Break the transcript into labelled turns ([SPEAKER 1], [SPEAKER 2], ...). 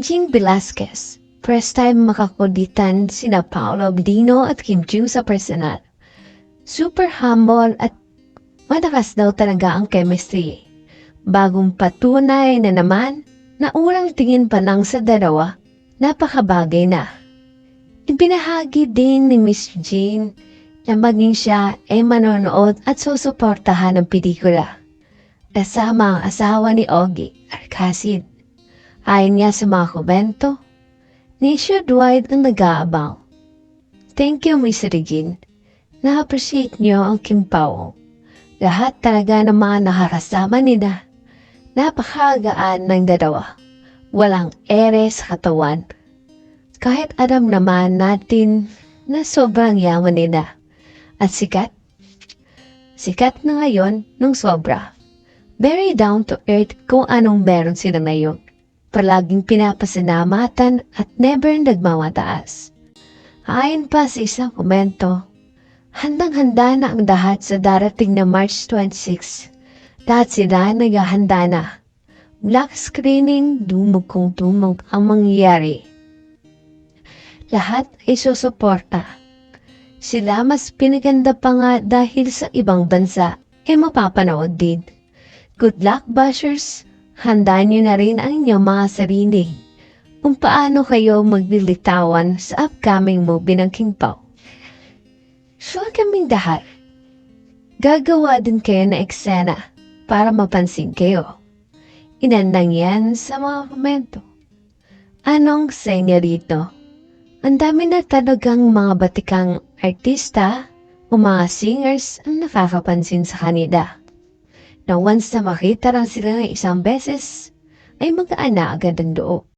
[SPEAKER 1] Jean Velasquez, first time makakulitan sina Paolo Abdino at Kim Chiu sa personal. Super humble at malakas daw talaga ang chemistry. Bagong patunay na naman na unang tingin pa lang sa dalawa, napakabagay na. Ibinahagi din ni Miss Jean na maging siya ay manonood at susuportahan ng pelikula. Kasama ang asawa ni Ogie, Arcacid. Ayon niya sa mga komento, nationwide ang nag-aabang. Thank you, Miss Regine. Na-appreciate niyo ang Kim Pao. Lahat talaga ng mga nakakasama nila. Napakagaan ng dalawa. Walang ere sa katawan. Kahit alam naman natin na sobrang yaman nila. At sikat. Sikat na ngayon nung sobra. Very down to earth kung anong meron sila ngayon. Palaging pinapasalamatan at never nagmamataas. Ayon pa sa isang komento, handang-handa na ang lahat sa darating na March 26. Lahat sila naghahanda na. Black screening, dumog kung dumog ang mangyayari. Lahat ay susuporta. Sila mas pinaganda pa nga dahil sa ibang bansa ay mapapanood din. Good luck, bashers! Handaan niyo na rin ang inyong mga sarili kung paano kayo maglilitawan sa upcoming movie ng King Pao. Sure kaming lahat. Gagawa din kayo ng eksena para mapansin kayo. Inandang yan sa mga komento. Anong sa inyo rito? Ang dami na talagang mga batikang artista o mga singers ang nakakapansin sa kanila na once na makita lang sila ng isang beses, ay mag-aana agad ang loob.